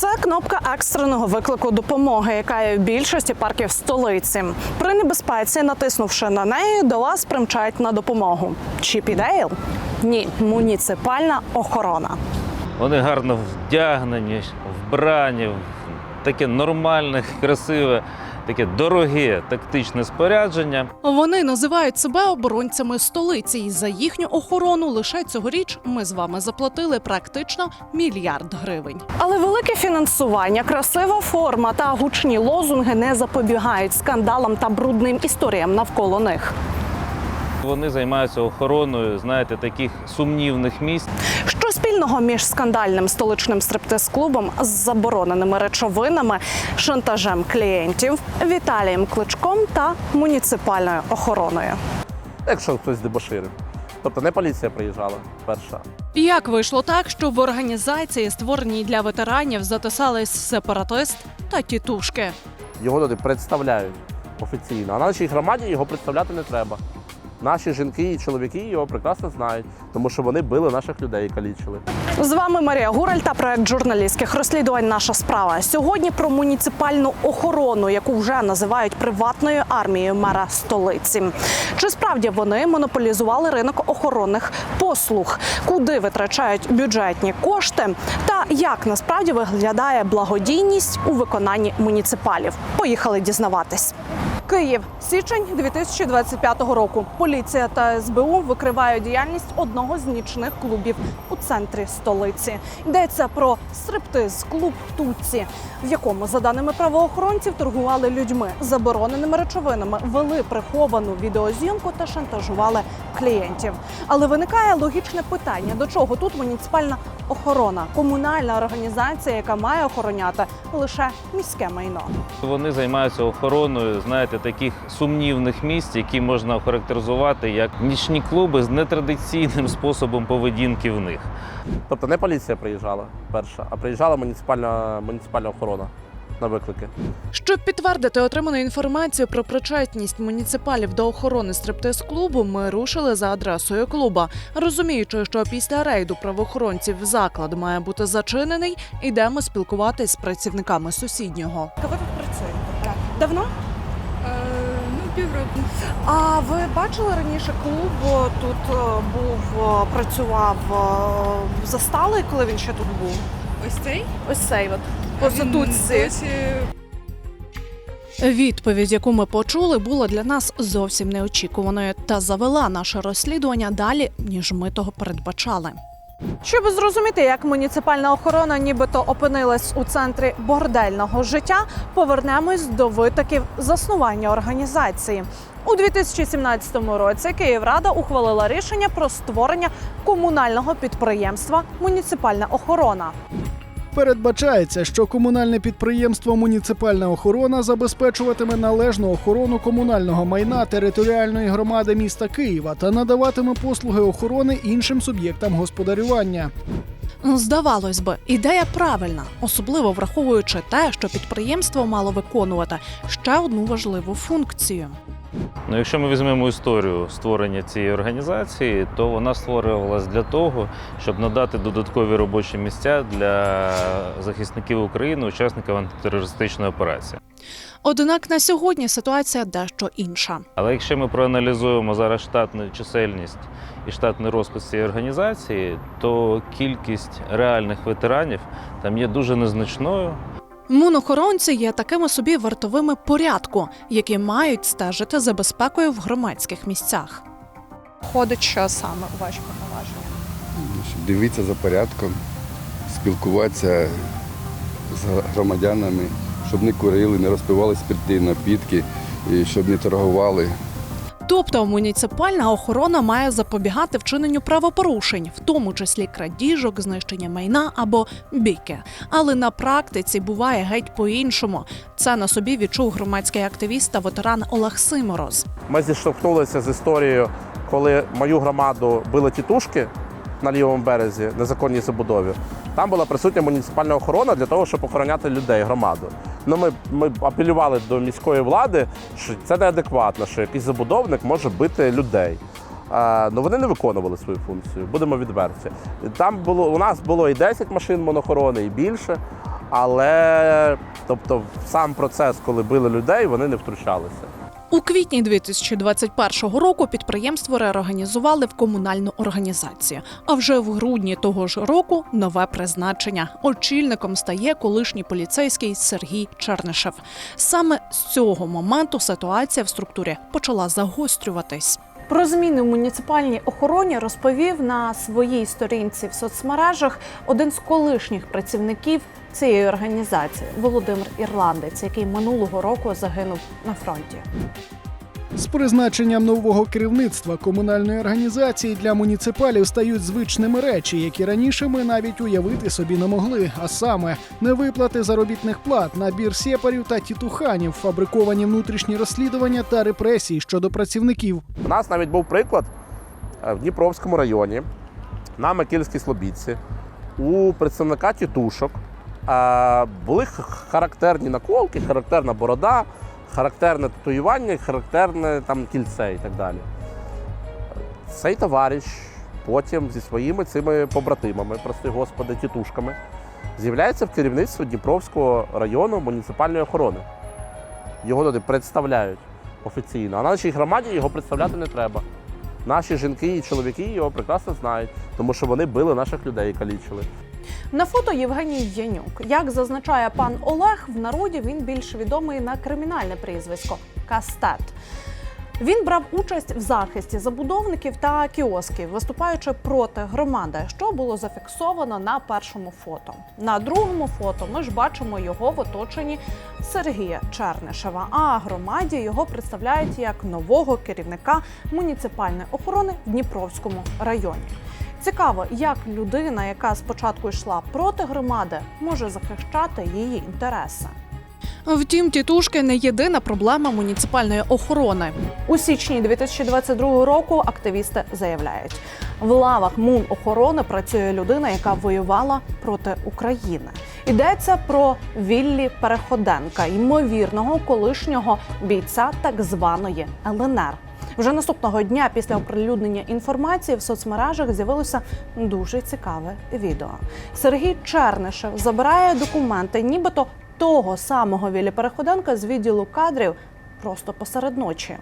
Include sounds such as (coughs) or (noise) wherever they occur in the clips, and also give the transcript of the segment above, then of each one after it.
Це кнопка екстреного виклику допомоги, яка є в більшості парків столиці. При небезпеці, натиснувши на неї, до вас примчають на допомогу. Чіп і Дейл? Ні, муніципальна охорона. Вони гарно вдягнені, вбрані, таке нормальне, красиве, таке дороге тактичне спорядження. Вони називають себе оборонцями столиці, і за їхню охорону лише цьогоріч ми з вами заплатили практично мільярд гривень. Але велике фінансування, красива форма та гучні лозунги не запобігають скандалам та брудним історіям навколо них. Вони займаються охороною, знаєте, таких сумнівних місць. Спільного між скандальним столичним стриптиз-клубом з забороненими речовинами, шантажем клієнтів, Віталієм Кличком та муніципальною охороною? якщо хтось дебоширив. Тобто не поліція приїжджала перша. Як вийшло так, що в організації, створеній для ветеранів, затисались сепаратист та тітушки? Його туди представляють офіційно. А нашій громаді його представляти не треба. Наші жінки і чоловіки його прекрасно знають, тому що вони били наших людей і калічили. З вами Марія Гураль та проект журналістських розслідувань. Наша справа сьогодні про муніципальну охорону, яку вже називають приватною армією мера столиці. Чи справді вони монополізували ринок охоронних послуг? Куди витрачають бюджетні кошти? Та як насправді виглядає благодійність у виконанні муніципалів? Поїхали дізнаватись. Київ, січень 2025 року. Поліція та СБУ викривають діяльність одного з нічних клубів у центрі столиці. Йдеться про стриптиз-клуб Туці, в якому, за даними правоохоронців, торгували людьми, забороненими речовинами, вели приховану відеозйомку та шантажували клієнтів. Але виникає логічне питання: до чого тут муніципальна охорона, комунальна організація, яка має охороняти лише міське майно. Вони займаються охороною, знаєте, таких сумнівних місць, які можна охарактеризувати як нічні клуби з нетрадиційним способом поведінки в них. Тобто не поліція приїжджала перша, а приїжджала муніципальна, муніципальна охорона на виклики. Щоб підтвердити отриману інформацію про причетність муніципалів до охорони стриптиз-клубу, ми рушили за адресою клуба. Розуміючи, що після рейду правоохоронців заклад має бути зачинений, йдемо спілкуватись з працівниками сусіднього. Ви тут працюєте? Давно? А ви бачили раніше клуб? Тут був працював о, засталий, коли він ще тут був. Ось цей? Ось цей от він Відповідь, яку ми почули, була для нас зовсім неочікуваною та завела наше розслідування далі, ніж ми того передбачали. Щоб зрозуміти, як муніципальна охорона нібито опинилась у центрі бордельного життя, повернемось до витоків заснування організації. У 2017 році Київрада ухвалила рішення про створення комунального підприємства Муніципальна охорона. Передбачається, що комунальне підприємство Муніципальна охорона забезпечуватиме належну охорону комунального майна територіальної громади міста Києва та надаватиме послуги охорони іншим суб'єктам господарювання. Здавалось би, ідея правильна, особливо враховуючи те, що підприємство мало виконувати ще одну важливу функцію. Ну, якщо ми візьмемо історію створення цієї організації, то вона створювалась для того, щоб надати додаткові робочі місця для захисників України, учасників антитерористичної операції. Однак на сьогодні ситуація дещо інша. Але якщо ми проаналізуємо зараз штатну чисельність і штатний розпис цієї організації, то кількість реальних ветеранів там є дуже незначною. Мунохоронці є такими собі вартовими порядку, які мають стежити за безпекою в громадських місцях. Ходить що саме у ваші повноваження? дивитися за порядком, спілкуватися з громадянами, щоб не курили, не розпивали спиртні напітки, і щоб не торгували. Тобто муніципальна охорона має запобігати вчиненню правопорушень, в тому числі крадіжок, знищення майна або бійки. Але на практиці буває геть по-іншому. Це на собі відчув громадський активіст та ветеран Олег Симороз. Ми зіштовхнулися з історією, коли мою громаду били тітушки на лівому березі незаконній забудові. Там була присутня муніципальна охорона для того, щоб охороняти людей, громаду. Ну, ми, ми апелювали до міської влади, що це неадекватно, що якийсь забудовник може бити людей. Е, ну вони не виконували свою функцію, будемо відверті. Там було у нас було і 10 машин монохорони, і більше. але тобто, сам процес, коли били людей, вони не втручалися. У квітні 2021 року підприємство реорганізували в комунальну організацію. А вже в грудні того ж року нове призначення. Очільником стає колишній поліцейський Сергій Чернишев. Саме з цього моменту ситуація в структурі почала загострюватись. Про зміни в муніципальній охороні розповів на своїй сторінці в соцмережах один з колишніх працівників цієї організації Володимир Ірландець, який минулого року загинув на фронті. З призначенням нового керівництва комунальної організації для муніципалів стають звичними речі, які раніше ми навіть уявити собі не могли. А саме невиплати заробітних плат, набір сєпарів та тітуханів, фабриковані внутрішні розслідування та репресії щодо працівників. У нас навіть був приклад е, в Дніпровському районі на Микільській Слобідці у представника тітушок були характерні наколки, характерна борода, характерне татуювання, характерне там кільце і так далі. Цей товариш потім зі своїми цими побратимами, прости господи, тітушками, з'являється в керівництві Дніпровського району муніципальної охорони. Його туди представляють офіційно. А нашій громаді його представляти не треба. Наші жінки і чоловіки його прекрасно знають, тому що вони били наших людей і калічили. На фото Євгеній Янюк. Як зазначає пан Олег, в народі він більш відомий на кримінальне прізвисько Кастет. Він брав участь в захисті забудовників та кіосків, виступаючи проти громади, що було зафіксовано на першому фото. На другому фото ми ж бачимо його в оточенні Сергія Чернишева. А громаді його представляють як нового керівника муніципальної охорони в Дніпровському районі. Цікаво, як людина, яка спочатку йшла проти громади, може захищати її інтереси. Втім, тітушки не єдина проблема муніципальної охорони. У січні 2022 року активісти заявляють, в лавах МУН охорони працює людина, яка воювала проти України. Йдеться про Віллі Переходенка, ймовірного колишнього бійця так званої ЛНР. Вже наступного дня після оприлюднення інформації в соцмережах з'явилося дуже цікаве відео. Сергій Чернишев забирає документи, нібито того самого Віллі Переходенка з відділу кадрів просто посеред ночі.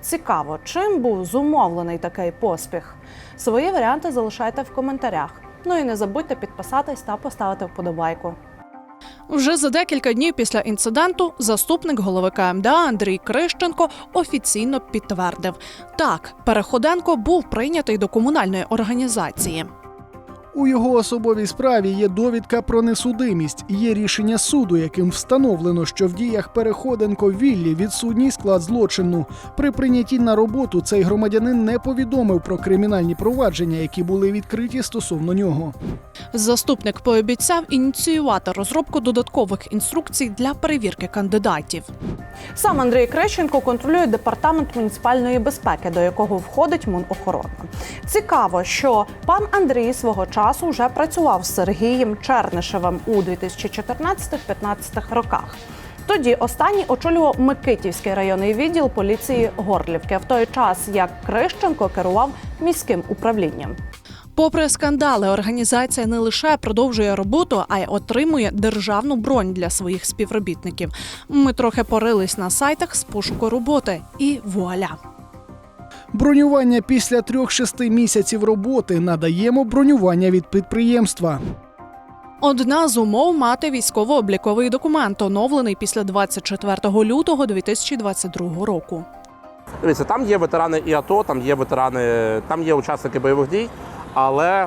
Цікаво, чим був зумовлений такий поспіх. Свої варіанти залишайте в коментарях. Ну і не забудьте підписатись та поставити вподобайку. Вже за декілька днів після інциденту заступник голови КМДА Андрій Крищенко офіційно підтвердив: так, Переходенко був прийнятий до комунальної організації. У його особовій справі є довідка про несудимість. Є рішення суду, яким встановлено, що в діях Переходенко Віллі відсутній склад злочину. При прийнятті на роботу цей громадянин не повідомив про кримінальні провадження, які були відкриті стосовно нього. Заступник пообіцяв ініціювати розробку додаткових інструкцій для перевірки кандидатів. Сам Андрій Крещенко контролює департамент муніципальної безпеки, до якого входить Мунохорона. Цікаво, що пан Андрій свого часу вже працював з Сергієм Чернишевим у 2014-15 роках. Тоді останній очолював Микитівський районний відділ поліції Горлівки, в той час як Крищенко керував міським управлінням. Попри скандали, організація не лише продовжує роботу, а й отримує державну бронь для своїх співробітників. Ми трохи порились на сайтах з пошуку роботи, і вуаля. Бронювання після 3-6 місяців роботи надаємо бронювання від підприємства. Одна з умов мати військово-обліковий документ, оновлений після 24 лютого 2022 року. Дивіться, там є ветерани і АТО, там є ветерани, там є учасники бойових дій, але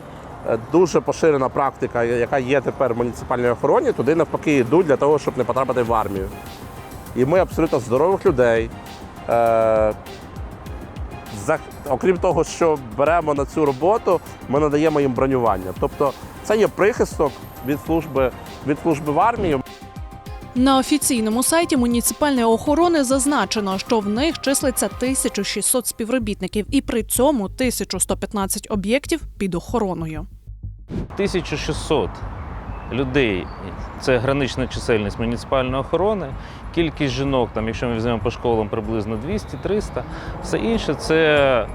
е, дуже поширена практика, яка є тепер в муніципальній охороні, туди навпаки йдуть для того, щоб не потрапити в армію. І ми абсолютно здорових людей. За, окрім того, що беремо на цю роботу, ми надаємо їм бронювання. Тобто це є прихисток від служби, від служби в армії. На офіційному сайті муніципальної охорони зазначено, що в них числиться 1600 співробітників, і при цьому 1115 об'єктів під охороною. 1600 людей це гранична чисельність муніципальної охорони. Кількість жінок, там, якщо ми візьмемо по школам, приблизно 200-300. Все інше це,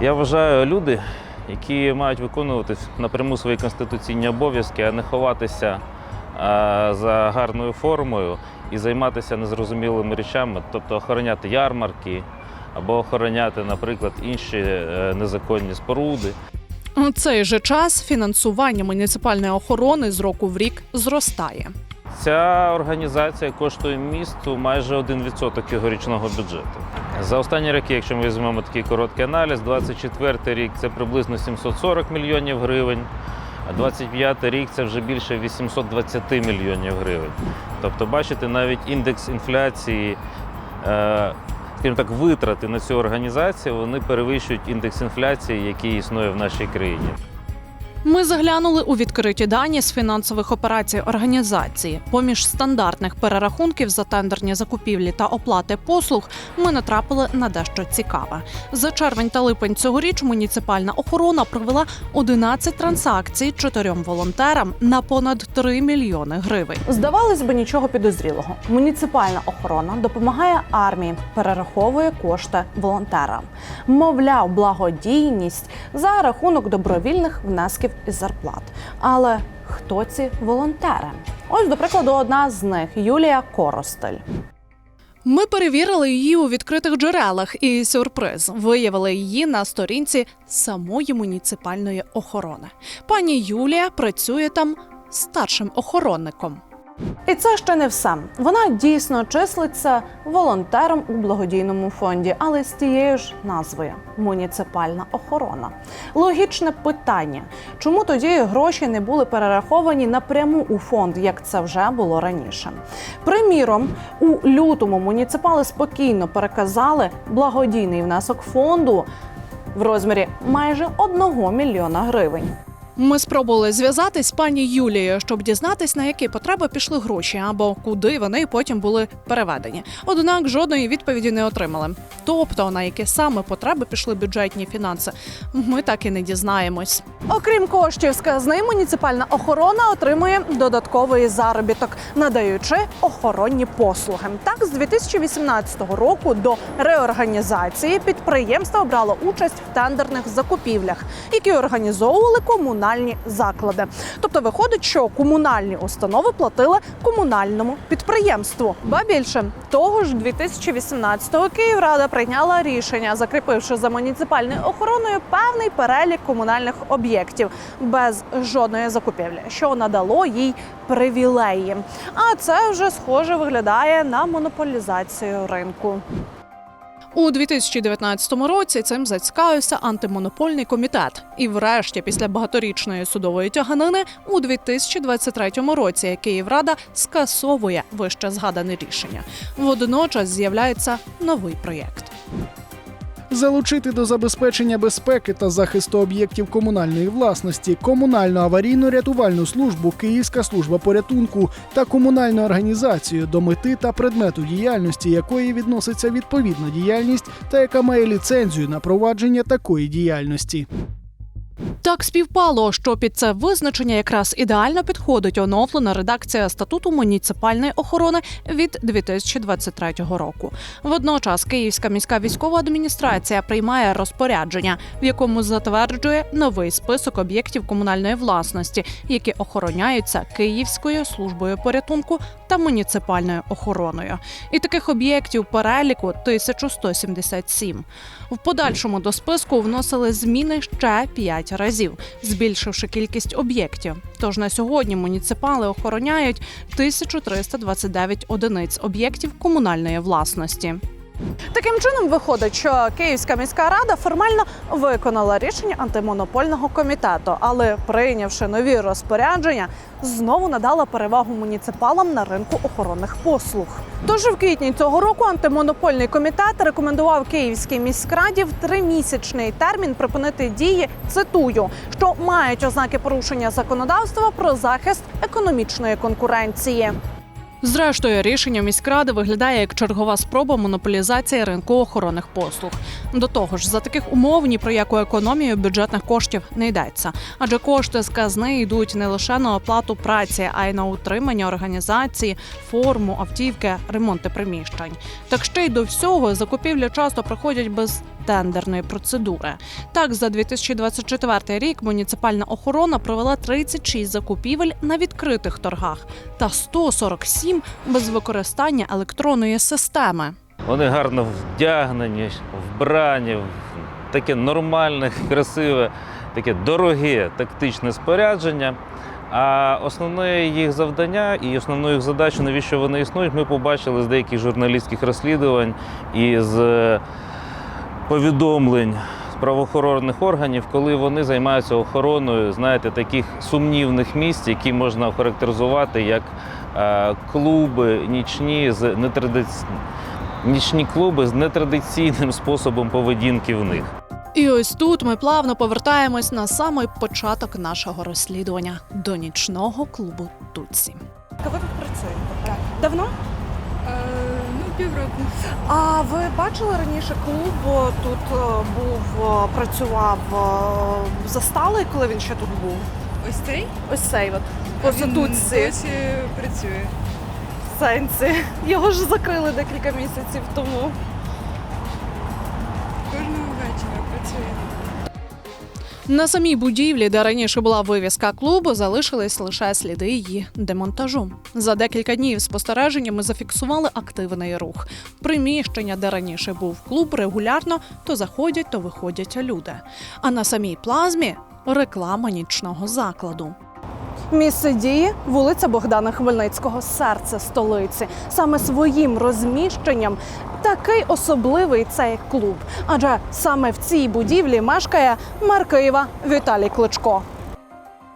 я вважаю, люди, які мають виконувати напряму свої конституційні обов'язки, а не ховатися за гарною формою і займатися незрозумілими речами, тобто охороняти ярмарки або охороняти, наприклад, інші е, незаконні споруди. У цей же час фінансування муніципальної охорони з року в рік зростає. Ця організація коштує місту майже 1% його річного бюджету. За останні роки, якщо ми візьмемо такий короткий аналіз, 24 рік це приблизно 740 мільйонів гривень, а 25 рік це вже більше 820 мільйонів гривень. Тобто, бачите, навіть індекс інфляції, е, скажімо так, витрати на цю організацію вони перевищують індекс інфляції, який існує в нашій країні. Ми заглянули у відкриті дані з фінансових операцій організації. Поміж стандартних перерахунків за тендерні закупівлі та оплати послуг ми натрапили на дещо цікаве. За червень та липень цьогоріч муніципальна охорона провела 11 транзакцій чотирьом волонтерам на понад 3 мільйони гривень. Здавалось би, нічого підозрілого. Муніципальна охорона допомагає армії, перераховує кошти волонтерам. Мовляв, благодійність за рахунок добровільних внесків із зарплат. Але хто ці волонтери? Ось, до прикладу, одна з них Юлія Коростель. Ми перевірили її у відкритих джерелах, і сюрприз виявили її на сторінці самої муніципальної охорони. Пані Юлія працює там старшим охоронником. І це ще не все. Вона дійсно числиться волонтером у благодійному фонді, але з тією ж назвою муніципальна охорона. Логічне питання: чому тоді гроші не були перераховані напряму у фонд, як це вже було раніше? Приміром, у лютому муніципали спокійно переказали благодійний внесок фонду в розмірі майже 1 мільйона гривень. Ми спробували зв'язатись з пані Юлією, щоб дізнатись, на які потреби пішли гроші або куди вони потім були переведені. Однак жодної відповіді не отримали. Тобто на які саме потреби пішли бюджетні фінанси, ми так і не дізнаємось. Окрім коштів з казни, муніципальна охорона отримує додатковий заробіток, надаючи охоронні послуги. Так, з 2018 року до реорганізації підприємство брало участь в тендерних закупівлях, які організовували комунальні заклади. Тобто, виходить, що комунальні установи платили комунальному підприємству. Ба більше того ж, 2018-го Київрада прийняла рішення, закріпивши за муніципальною охороною певний перелік комунальних об'єктів без жодної закупівлі, що надало їй привілеї. А це вже схоже виглядає на монополізацію ринку. У 2019 році цим зацікавився антимонопольний комітет. І, врешті, після багаторічної судової тяганини, у 2023 році Київрада скасовує вище згадане рішення. Водночас з'являється новий проєкт. Залучити до забезпечення безпеки та захисту об'єктів комунальної власності, комунальну аварійну рятувальну службу, Київська служба порятунку та комунальну організацію до мети та предмету діяльності якої відноситься відповідна діяльність та яка має ліцензію на провадження такої діяльності. Так співпало, що під це визначення якраз ідеально підходить оновлена редакція статуту муніципальної охорони від 2023 року. Водночас Київська міська військова адміністрація приймає розпорядження, в якому затверджує новий список об'єктів комунальної власності, які охороняються Київською службою порятунку та муніципальною охороною. І таких об'єктів переліку 1177. В подальшому до списку вносили зміни ще 5 разів, збільшивши кількість об'єктів. Тож на сьогодні муніципали охороняють 1329 одиниць об'єктів комунальної власності. Таким чином виходить, що Київська міська рада формально виконала рішення антимонопольного комітету, але прийнявши нові розпорядження, знову надала перевагу муніципалам на ринку охоронних послуг. Тож в квітні цього року антимонопольний комітет рекомендував Київській міськраді в тримісячний термін припинити дії. Цитую, що мають ознаки порушення законодавства про захист економічної конкуренції. Зрештою, рішення міськради виглядає як чергова спроба монополізації ринку охоронних послуг. До того ж, за таких умов ні про яку економію бюджетних коштів не йдеться, адже кошти з казни йдуть не лише на оплату праці, а й на утримання організації, форму, автівки, ремонти приміщень. Так ще й до всього закупівлі часто проходять без тендерної процедури. Так, за 2024 рік муніципальна охорона провела 36 закупівель на відкритих торгах та 147 без використання електронної системи. Вони гарно вдягнені, вбрані, таке нормальне, красиве, таке дороге тактичне спорядження. А основне їх завдання і основну їх задачу, навіщо вони існують, ми побачили з деяких журналістських розслідувань і з повідомлень з правоохоронних органів, коли вони займаються охороною, знаєте, таких сумнівних місць, які можна охарактеризувати як е, клуби нічні з нетрадиційними нічні клуби з нетрадиційним способом поведінки в них. І ось тут ми плавно повертаємось на самий початок нашого розслідування до нічного клубу Туці. Ви тут працюєте? Давно? Е, півроку. А ви бачили раніше клуб тут е, був, працював о, засталий, коли він ще тут був? Ось цей? Ось цей от. Досі працює. сенсі. Його ж закрили декілька місяців тому. Кожного вечора працює. На самій будівлі, де раніше була вивіска клубу, залишились лише сліди її демонтажу. За декілька днів спостереження ми зафіксували активний рух. Приміщення, де раніше був клуб, регулярно то заходять, то виходять люди. А на самій плазмі реклама нічного закладу. Місце дії вулиця Богдана Хмельницького, серце столиці. Саме своїм розміщенням такий особливий цей клуб. Адже саме в цій будівлі мешкає мер Києва Віталій Кличко.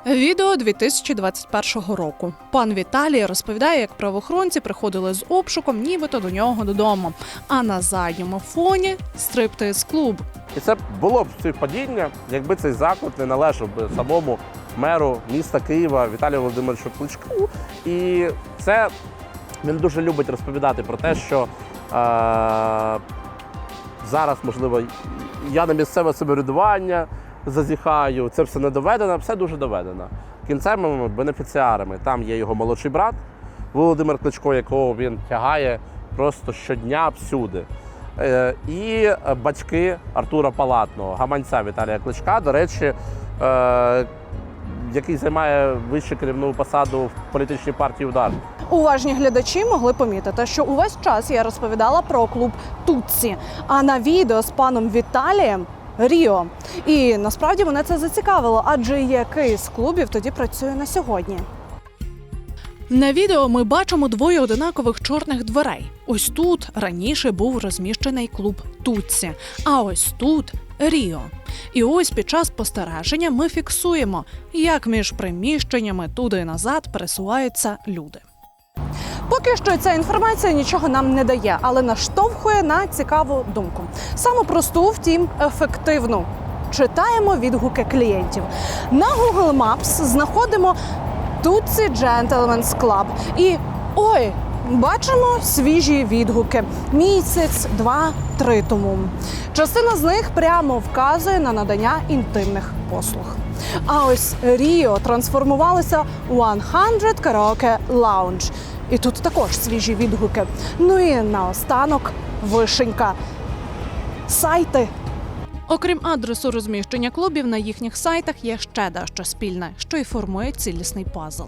Відео 2021 року. Пан Віталій розповідає, як правоохоронці приходили з обшуком, нібито до нього додому. А на задньому фоні стриптиз клуб. І це було б співпадіння, якби цей заклад не належав би самому меру міста Києва Віталію Володимировичу Кличку. І це він дуже любить розповідати про те, що е, зараз, можливо, я на місцеве самоврядування зазіхаю, це все не доведено, все дуже доведено. Кінцевими бенефіціарами там є його молодший брат Володимир Кличко, якого він тягає просто щодня всюди. Е, І батьки Артура Палатного, гаманця Віталія Кличка, до речі, е, який займає вищу керівну посаду в політичній партії Удар. Уважні глядачі могли помітити, що увесь час я розповідала про клуб Тутсі, а на відео з паном Віталієм. Ріо, і насправді мене це зацікавило, адже який з клубів тоді працює на сьогодні. На відео ми бачимо двоє одинакових чорних дверей. Ось тут раніше був розміщений клуб Тутсі, а ось тут Ріо. І ось під час спостереження ми фіксуємо, як між приміщеннями туди і назад пересуваються люди. Поки що ця інформація нічого нам не дає, але наштовхує на цікаву думку. Саме просту, втім, ефективну. Читаємо відгуки клієнтів. На Google Maps знаходимо Tutsi Gentlemen's Club. І ой, бачимо свіжі відгуки. Місяць, два, три тому. Частина з них прямо вказує на надання інтимних послуг. А ось Ріо трансформувалося у 100 Karaoke Lounge. І тут також свіжі відгуки. Ну і наостанок вишенька. Сайти Окрім адресу розміщення клубів на їхніх сайтах є ще дещо спільне, що й формує цілісний пазл.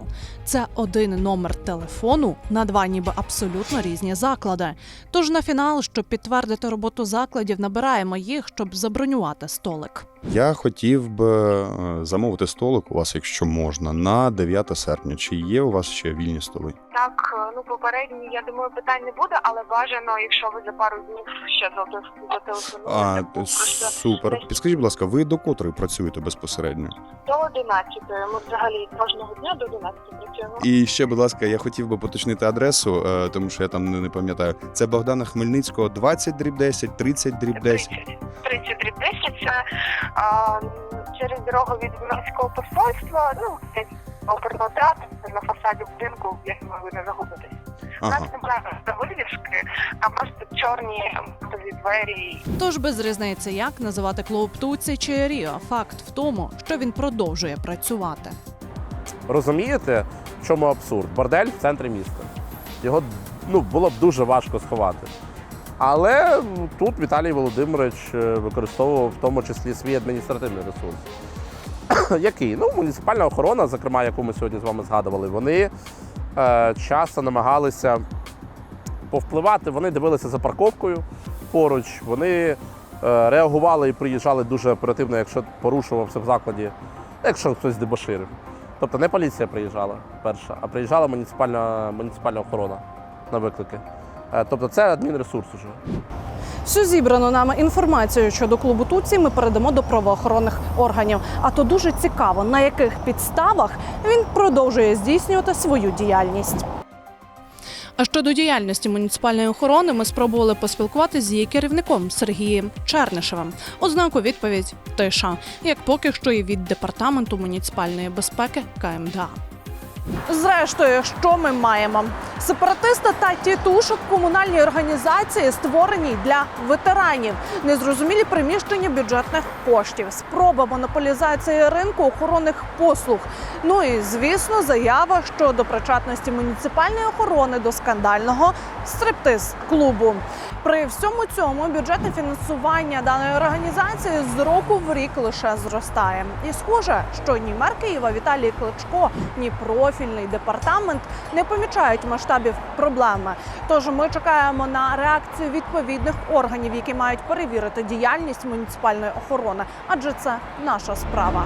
Це один номер телефону на два ніби абсолютно різні заклади. Тож на фінал, щоб підтвердити роботу закладів, набираємо їх, щоб забронювати столик. Я хотів би е, замовити столик у вас, якщо можна, на 9 серпня. Чи є у вас ще вільні столи? Так, е, ну попередні, я думаю, питань не буде, але бажано, якщо ви за пару днів ще зате- зателефонуєте. А, супер. Підскажіть, будь ласка, ви до котрої працюєте безпосередньо? До 11. Ми взагалі кожного дня до 11 працюємо. І ще, будь ласка, я хотів би поточнити адресу, е, тому що я там не, пам'ятаю. Це Богдана Хмельницького, 20 дріб 10, 30 дріб 10. 30, 30 дріб 10 це а, через дорогу від Мінського посольства, ну, десь оперного театру, на фасаді будинку, як ви не загубитесь. У Ага. нас немає вивіски, а просто чорні мотові двері Тож без різниці, як називати клуб Туці чи Ріо. Факт в тому, що він продовжує працювати. Розумієте, в чому абсурд? Бордель в центрі міста. Його ну, було б дуже важко сховати. Але тут Віталій Володимирович е, використовував в тому числі свій адміністративний ресурс. (coughs) Який? Ну, муніципальна охорона, зокрема, яку ми сьогодні з вами згадували, вони е, часто намагалися повпливати. Вони дивилися за парковкою поруч, вони е, реагували і приїжджали дуже оперативно, якщо порушувався в закладі, якщо хтось дебоширив. Тобто не поліція приїжджала перша, а приїжджала муніципальна, муніципальна охорона на виклики. Е, Тобто це адмінресурс уже. Всю зібрану нами інформацію щодо клубу Туці ми передамо до правоохоронних органів. А то дуже цікаво, на яких підставах він продовжує здійснювати свою діяльність. А щодо діяльності муніципальної охорони, ми спробували поспілкуватися з її керівником Сергієм Чернишевим. Ознаку відповідь тиша, як поки що і від департаменту муніципальної безпеки КМДА. Зрештою, що ми маємо? Сепаратисти та тітушок комунальній організації створені для ветеранів, незрозумілі приміщення бюджетних коштів, спроба монополізації ринку охоронних послуг. Ну і звісно, заява щодо причетності муніципальної охорони до скандального стриптиз клубу. При всьому цьому бюджетне фінансування даної організації з року в рік лише зростає. І схоже, що ні мер Києва Віталій Кличко, ні профільний департамент не помічають масштабів проблеми. Тож ми чекаємо на реакцію відповідних органів, які мають перевірити діяльність муніципальної охорони, адже це наша справа.